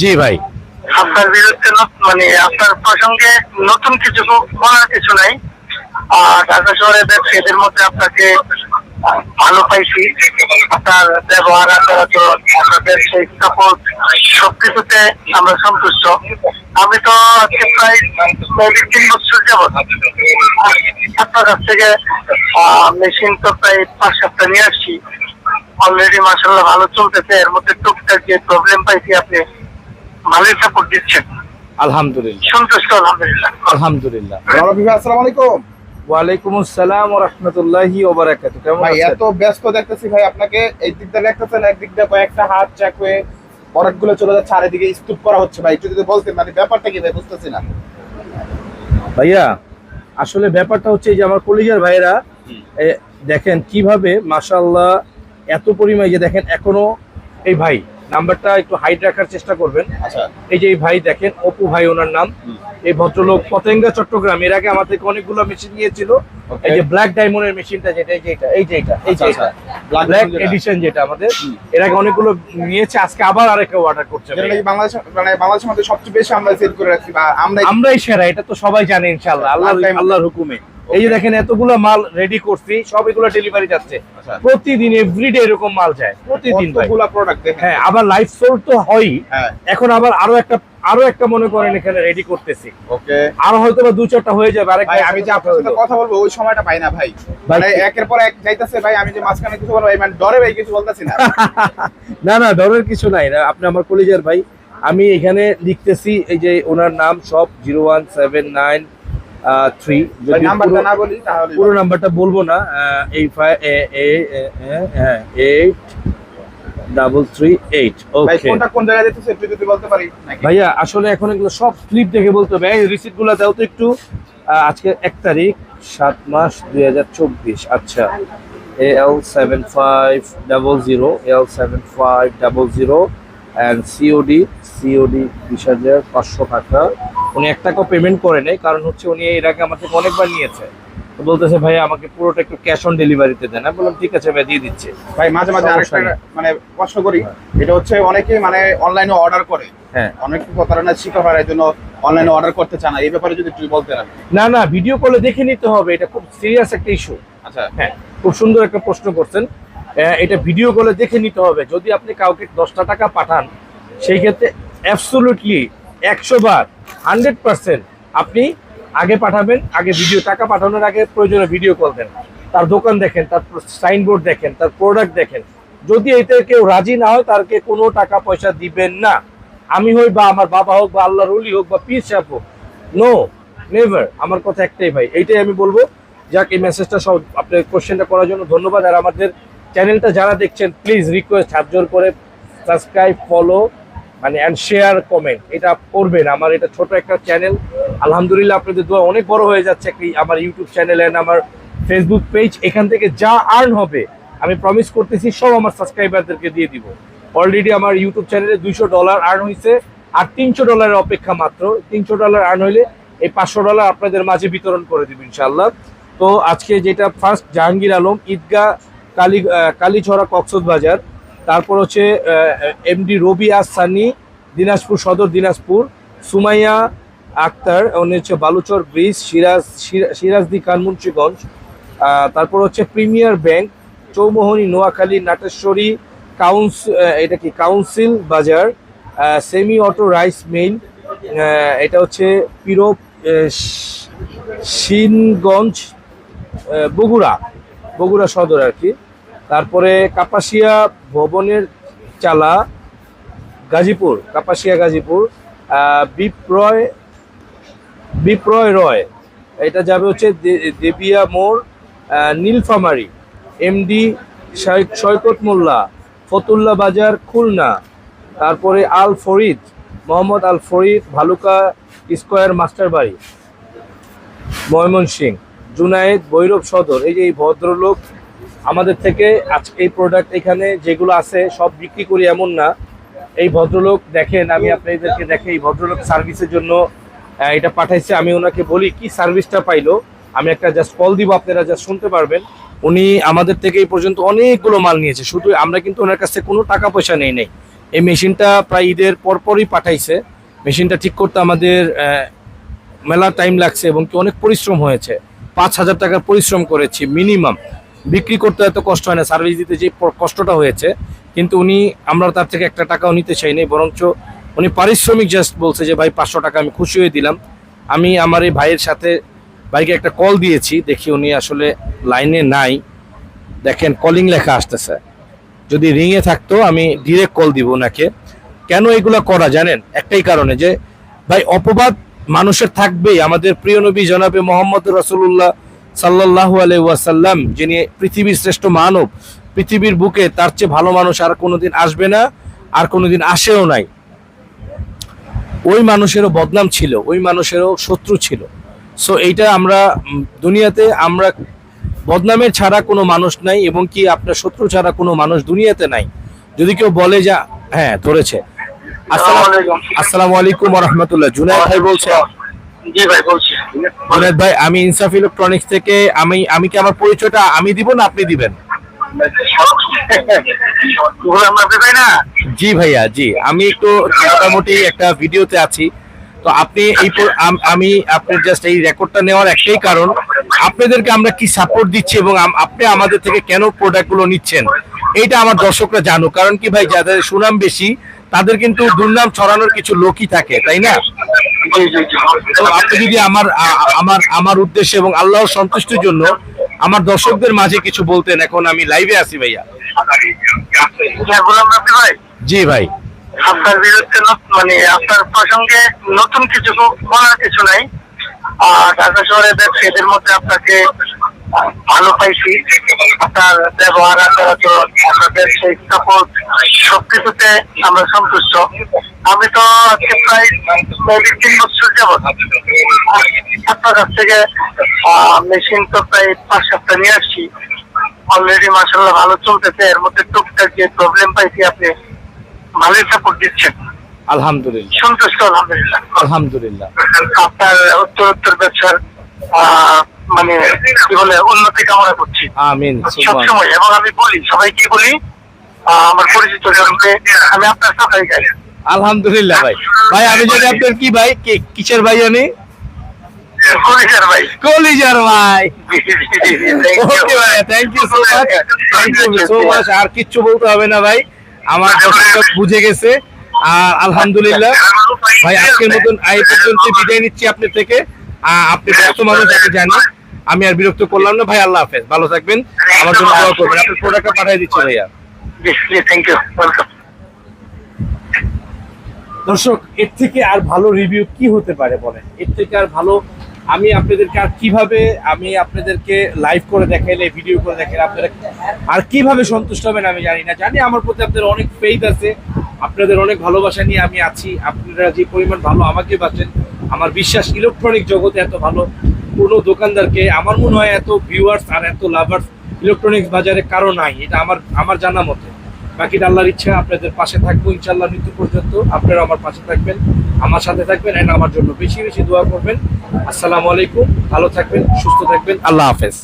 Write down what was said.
জি ভাই। আপনার বিরুদ্ধে মানে আপনার প্রসঙ্গে নতুন কিছু বলার কিছু নাই। আর ঢাকা শহরের ব্যবসায়ীদের মধ্যে আপনাকে ভালো পাইছি। আপনার ব্যবহার আচার আচরণ আপনার ব্যবসায়িক সাপোর্ট সবকিছুতে আমরা সন্তুষ্ট। আমি তো আজকে প্রায় তিন বছর যাবত আপনার কাছ থেকে মেশিন তো প্রায় পাঁচ সপ্তাহ নিয়ে আসছি। অলরেডি মাসাল্লাহ ভালো চলতেছে। এর মধ্যে টুকটাক যে প্রবলেম পাইছি আপনি ভালোই সাপোর্ট দিচ্ছেন। আলহামদুলিল্লাহ। সন্তুষ্ট আলহামদুলিল্লাহ। আলহামদুলিল্লাহ। আসসালামু আলাইকুম ওয়ালাইকুম আসসালাম ওয়া রাহমাতুল্লাহি ওয়া বারাকাতুহু কেমন ভাই আছেন? এত ব্যস্ত দেখতেছি ভাই আপনাকে এই দিক দিয়ে দেখতেছেন একদিক দিয়ে কয়েকটা হাত চাক হয়ে প্রোডাক্টগুলো চলে যাচ্ছে আর এদিকে স্তূপ করা হচ্ছে ভাই। একটু যদি বলতেন মানে ব্যাপারটা কি ভাই বুঝতেছি না। ভাইয়া আসলে ব্যাপারটা হচ্ছে এই যে আমার কলিজার ভাইরা দেখেন কীভাবে মাশাআল্লাহ এত পরিমাণে যে দেখেন এখনও এই ভাই নাম্বারটা একটু হাইট রাখার চেষ্টা করবেন। আচ্ছা। এই যে এই ভাই দেখেন অপু ভাই ওনার নাম। এই ভদ্রলোক পতেঙ্গা চট্টগ্রাম। এর আগে আমাদেরকে থেকে অনেকগুলো মেশিন নিয়েছিল. এই যে ব্ল্যাক ডায়মন্ডের মেশিনটা যেটা এই যে এটা এই যে এটা এই যে আচ্ছা, এটা। আচ্ছা। ব্ল্যাক এডিশন যেটা। আমাদের। এর আগে অনেকগুলো নিয়েছে আজকে আবার আরেকটা অর্ডার করছে যেটা ভাই। নাকি বাংলাদেশ মানে বাংলাদেশের মধ্যে সবচেয়ে বেশি আমরা সেল করে রাখছি বা আমরা আমরাই সেরা এটা তো সবাই জানে ইনশাআল্লাহ আল্লাহ আল্লাহর হুকুমে। এই যে দেখেন এতগুলো মাল রেডি করছি সব এগুলো ডেলিভারি যাচ্ছে। আচ্ছা। প্রতিদিন এভরিডে এরকম মাল যায় প্রতিদিন ভাই। প্রোডাক্ট হ্যাঁ আবার লাইফ সোল তো হয়ই। হ্যাঁ। এখন আবার আরও একটা আরও একটা মনে করেন এখানে রেডি করতেছি। ওকে আরও হয়তো বা দু চারটা হয়ে যাবে আরেক ভাই আমি যে আপনার সাথে কথা বলব ওই সময়টা পাই না ভাই। মানে একের পর এক যাইতাছে ভাই আমি যে মাঝখানে কিছু বলব মানে ডরে ভাই কিছু বলতেছি না। না না ডরের কিছু নাই। না আপনি আমার কলেজের ভাই আমি এখানে লিখতেছি এই যে ওনার নাম সব zero one seven nine three. ভাই নাম্বারটা না বলি তাহলে পুরো নাম্বারটা বলব না এই হ্যাঁ eight double three eight okay ভাইয়া আসলে এখন এগুলো সব স্লিপ দেখে বলতে হবে। এই দাও তো একটু। আজকে এক তারিখ সাত মাস দুই হাজার চব্বিশ। আচ্ছা L seven five double zero L seven five double zero and COD COD বিশ হাজার পাঁচশো টাকা। উনি এক টাকাও পেমেন্ট করে নেই কারণ হচ্ছে উনি এর আগে আমার থেকে অনেকবার নিয়েছে। বলতেছে ভাই আমাকে পুরোটা একটু ক্যাশ অন ডেলিভারিতে দেন। আমি বললাম ঠিক আছে ভাই দিয়ে দিচ্ছে। ভাই মাঝে মাঝে আরেকটা মানে প্রশ্ন করি এটা হচ্ছে অনেকে মানে অনলাইনে অর্ডার করে। হ্যাঁ। অনেকে প্রতারণার শিকার হয় এই জন্য অনলাইনে অর্ডার করতে চায় না। এই ব্যাপারে যদি একটু বলতে না না ভিডিও কলে দেখে নিতে হবে। এটা খুব সিরিয়াস একটা ইস্যু আচ্ছা। হ্যাঁ খুব সুন্দর একটা প্রশ্ন করছেন। এটা ভিডিও কলে দেখে নিতে হবে। যদি আপনি কাউকে দশটা টাকা পাঠান সেই ক্ষেত্রে অ্যাবসোলুটলি একশো বার হান্ড্রেড পার্সেন্ট আপনি আগে পাঠাবেন, আগে ভিডিও টাকা পাঠানোর আগে প্রয়োজনে ভিডিও কল দেন। তার দোকান দেখেন, তার সাইনবোর্ড দেখেন, তার প্রোডাক্ট দেখেন। যদি এতে কেউ রাজি না হয়, তারকে কোনো টাকা পয়সা দিবেন না। আমি হই বা আমার বাবা হোক বা আল্লাহর উলি হোক বা পীর সাহেব হোক নো নেভার আমার কথা একটাই ভাই, এইটাই আমি বলব। যাক, এই মেসেজটা সব আপনার কোশ্চেনটা করার জন্য ধন্যবাদ। আর আমাদের চ্যানেলটা যারা দেখছেন প্লিজ রিকোয়েস্ট হাত জোর করে সাবস্ক্রাইব ফলো মানে অ্যান্ড শেয়ার কমেন্ট এটা করবেন। আমার এটা ছোট একটা চ্যানেল আলহামদুলিল্লাহ আপনাদের দোয়া অনেক বড় হয়ে যাচ্ছে একটি আমার ইউটিউব চ্যানেল অ্যান্ড আমার ফেসবুক পেজ এখান থেকে যা আর্ন হবে, আমি প্রমিস করতেছি সব আমার সাবস্ক্রাইবারদেরকে দিয়ে দিব। অলরেডি আমার ইউটিউব চ্যানেলে দুইশো ডলার আর্ন হয়েছে আর তিনশো ডলারের অপেক্ষা মাত্র। তিনশো ডলার আর্ন হইলে এই পাঁচশো ডলার আপনাদের মাঝে বিতরণ করে দিব ইনশাল্লাহ তো আজকে যেটা ফার্স্ট জাহাঙ্গীর আলম, ঈদগাহ, কালী কালীছড়া, কক্সবাজার। তারপর হচ্ছে এমডি রবি আস সানি দিনাজপুর, সদর দিনাজপুর, সুমাইয়া আক্তার, উনি হচ্ছে বালুচর ব্রিজ, সিরাজ, সিরা- সিরাজদি খান মুন্সিগঞ্জ। তারপর হচ্ছে প্রিমিয়ার ব্যাংক, চৌমোহনী, নোয়াখালী, নাটেশ্বরী, কাউন্স এটা কি, কাউন্সিল বাজার সেমি অটো রাইস মিল এটা হচ্ছে পিরোপ শিনগঞ্জ বগুড়া বগুড়া সদর আর কি। তারপরে কাপাসিয়া ভবনের চালা, গাজীপুর, কাপাসিয়া, গাজীপুর। বিপ্রয় বিপ্রয় রয়। এটা যাবে হচ্ছে দেবিয়া মোড় নীলফামারি। এমডি সৈকত মোল্লা, ফতুল্লা বাজার, খুলনা। তারপরে আল ফরিদ, মোহাম্মদ আল ফরিদ, ভালুকা স্কোয়ার মাস্টার বাড়ি। ময়মনসিং, জুনায়েদ ভৈরব সদর। এই যে এই ভদ্রলোক আমাদের থেকে আজকে এই প্রোডাক্ট এখানে যেগুলো আছে সব বিক্রি করি এমন না। এই ভদ্রলোক দেখেন, আমি আপনাদেরকে দেখে এই ভদ্রলোক সার্ভিসের জন্য এটা পাঠাইছে। আমি ওনাকে বলি, কি সার্ভিসটা পাইলো? আমি একটা জাস্ট কল দিব, আপনারা জাস্ট শুনতে পারবেন। উনি আমাদের থেকে এই পর্যন্ত অনেকগুলো মাল নিয়েছে। শুধু আমরা কিন্তু ওনার কাছ কোনো টাকা পয়সা নেই নেই। এই মেশিনটা প্রায় ঈদের পরপরই পাঠাইছে। মেশিনটা ঠিক করতে আমাদের মেলা টাইম লাগছে এবং কি অনেক পরিশ্রম হয়েছে। পাঁচ হাজার টাকার পরিশ্রম করেছি মিনিমাম বিক্রি করতে এত কষ্ট হয় না সার্ভিস দিতে যে কষ্টটা হয়েছে। কিন্তু উনি, আমরা তার থেকে একটা টাকাও নিতে চাইনি, বরঞ্চ উনি পারিশ্রমিক জাস্ট বলছে যে, ভাই, পাঁচশো টাকা আমি খুশি হয়ে দিলাম। আমি আমার এই ভাইয়ের সাথে ভাইকে একটা কল দিয়েছি। দেখি উনি আসলে লাইনে নাই। দেখেন কলিং লেখা আসতেছে। যদি রিংয়ে থাকতো, আমি ডিরেক্ট কল দিব ওনাকে কেন এগুলা করা, জানেন? একটাই কারণে যে, ভাই, অপবাদ মানুষের থাকবেই। আমাদের প্রিয় নবী জনাবে মোহাম্মদ রসুল্লাহ সাল্লাহ আলাই ওয়াসাল্লাম, যিনি পৃথিবীর শ্রেষ্ঠ মানব, পৃথিবীর বুকে তার চেয়ে ভালো মানুষ আর কোনোদিন আসবে না, আর কোনোদিন আসেও নাই। ওই মানুষেরও বদনাম ছিল ওই মানুষেরও শত্রু ছিল। সো এইটা আমরা দুনিয়াতে আমরা বদনামের ছাড়া কোনো মানুষ নাই এবং কি আপনার শত্রু ছাড়া কোনো মানুষ দুনিয়াতে নাই। যদি কেউ বলে যা হ্যাঁ ধরেছে। আসসালাম আলাইকুম। রহমতুল্লাহ জুনায়দ ভাই বলছে। জি ভাই বলছি। জুনায়দ ভাই আমি ইনসাফ ইলেকট্রনিক্স থেকে আমি আমি কি আমার পরিচয়টা আমি দিব না আপনি দিবেন? জি ভাইয়া, জি। আমি একটু মোটামুটি একটা ভিডিওতে আছি। তো আপনি এই আমি আপনার জাস্ট এই রেকর্ডটা নেওয়ার একটাই কারণ, আপনাদেরকে আমরা কি সাপোর্ট দিচ্ছি এবং আপনি আমাদের থেকে কেন প্রোডাক্টগুলো নিচ্ছেন? এইটা আমার দর্শকরা জানুক। কারণ কি ভাই, যাদের সুনাম বেশি, তাদের কিন্তু দুর্নাম ছড়ানোর কিছু লোকই থাকে, তাই না? তো আপনি যদি আমার আমার আমার উদ্দেশ্যে এবং আল্লাহর সন্তুষ্টির জন্য আমার দর্শকদের মাঝে কিছু বলতেন এখন আমি লাইভে আছি ভাইয়া। হ্যাঁ জি ভাই। আপনার বিরুদ্ধে মানে আপনার প্রসঙ্গে নতুন কিছু বলার কিছু নাই। ঢাকা শহরের ব্যবসায়ীদের মধ্যে আপনাকে ভালো পাইছি। আপনার ব্যবহার আচার আচরণ আপনার ব্যবসায়িক সাপোর্ট সবকিছুতে আমরা সন্তুষ্ট। আমি তো আজকে প্রায় তিন বছর যাবত আপনার কাছ থেকে মেশিন তো প্রায় পাঁচ সপ্তাহ নিয়ে আসছি। অলরেডি মাসাল্লাহ ভালো চলতেছে। এর মধ্যে টুকটাক যে প্রবলেম পাইছি আপনি ভালোই সাপোর্ট দিচ্ছেন। আলহামদুলিল্লাহ। সন্তুষ্ট আলহামদুলিল্লাহ। আলহামদুলিল্লাহ। আপনার ব্যবসার মানে কি বলে উন্নতি কামনা করছি। আমিন সবসময় এবং আমি বলি সবাইকে বলি আমার পরিচিত জনকে আমি আপনার সাথে আলহামদুলিল্লাহ ভাই। ভাই আমি জানি আপনার কি ভাই কিসের ভাই জানি কলিজার ভাই। কলিজার ভাই। জি, জি, জি, জি, thank you. ওকে ভাই thank you so much thank you so much আর কিচ্ছু বলতে হবে না ভাই। আমার দর্শক বুঝে গেছে। আর আলহামদুলিল্লাহ ভাই আজকের মতন এই পর্যন্ত বিদায় নিচ্ছি আপনার থেকে। আপনি ব্যস্ত মানুষ জানি আমি আর বিরক্ত করলাম না ভাই আল্লাহ হাফেজ। ভালো থাকবেন। আমার জন্য দোয়া করবেন। আপনার প্রোডাক্টটা পাঠিয়ে দিচ্ছি ভাইয়া। থ্যাংক ইউ ওয়েলকাম দর্শক এর থেকে আর ভালো রিভিউ কি হতে পারে বলেন? এর থেকে আর ভালো আমি আপনাদেরকে আর কীভাবে আমি আপনাদেরকে লাইভ করে দেখাইলে ভিডিও করে দেখাইলে আপনারা আর কীভাবে সন্তুষ্ট হবেন আমি জানি না। জানি আমার প্রতি আপনাদের অনেক ফেইথ আছে, আপনাদের অনেক ভালোবাসা নিয়ে আমি আছি, আপনারা যে পরিমাণ ভালো আমাকে বাঁচেন, আমার বিশ্বাস ইলেকট্রনিক জগতে এত ভালো, কোনো দোকানদারকে আমার মনে হয় এত ভিউয়ার্স আর এত লাভার্স ইলেকট্রনিক্স বাজারে কারও নাই, এটা আমার আমার জানা মতে। বাকিটা আল্লাহর ইচ্ছা, আপনাদের পাশে থাকব ইনশাল্লাহ মৃত্যু পর্যন্ত। আপনারা আমার পাশে থাকবেন, আমার সাথে থাকবেন অ্যান্ড আমার জন্য বেশি বেশি দোয়া করবেন। আসসালামু আলাইকুম, ভালো থাকবেন, সুস্থ থাকবেন, আল্লাহ হাফেজ।